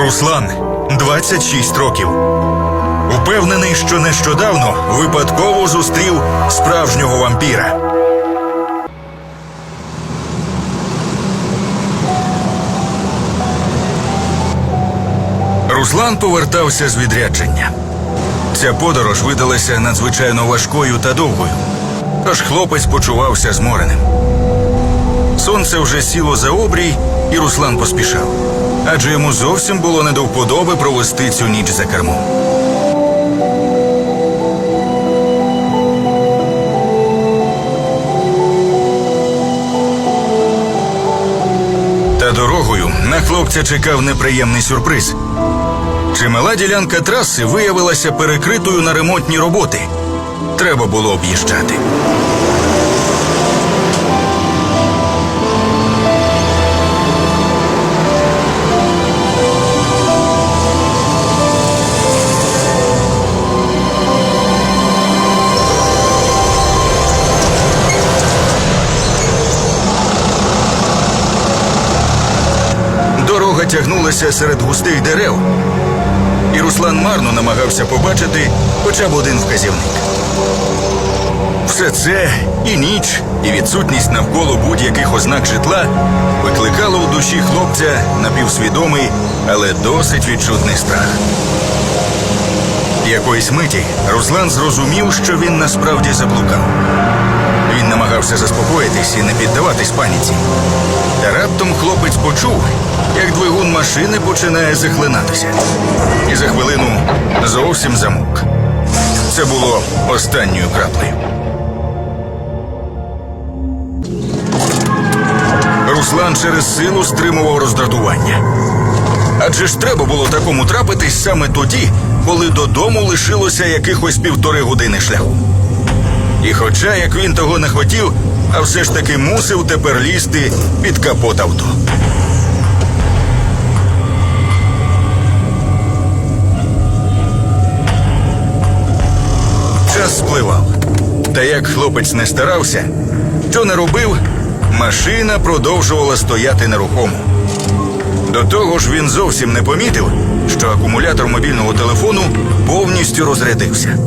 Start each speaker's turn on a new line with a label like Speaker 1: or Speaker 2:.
Speaker 1: Руслан 26 років. Упевнений, що нещодавно випадково зустрів справжнього вампіра. Руслан повертався з відрядження. Ця подорож видалася надзвичайно важкою та довгою, тож хлопець почувався змореним. Сонце вже сіло за обрій, і Руслан поспішав, адже йому зовсім було не до вподоби провести цю ніч за кермом. Та дорогою на хлопця чекав неприємний сюрприз. Чимала ділянка траси виявилася перекритою на ремонтні роботи. Треба було об'їжджати. Дорога тягнулася серед густих дерев, і Руслан марно намагався побачити хоча б один вказівник. Все це і ніч, і відсутність навколо будь-яких ознак житла викликало у душі хлопця напівсвідомий, але досить відчутний страх. Якоїсь миті Руслан зрозумів, що він насправді заблукав. Намагався заспокоїтись і не піддаватись паніці. Та раптом хлопець почув, як двигун машини починає захлинатися. І за хвилину зовсім замовк. Це було останньою краплею. Руслан через силу стримував роздратування. Адже ж треба було такому трапитись саме тоді, коли додому лишилося якихось півтори години шляху. І хоча як він того не хотів, а все ж таки мусив тепер лізти під капот авто. Час спливав. Та як хлопець не старався, що не робив, машина продовжувала стояти нерухомо. До того ж він зовсім не помітив, що акумулятор мобільного телефону повністю розрядився.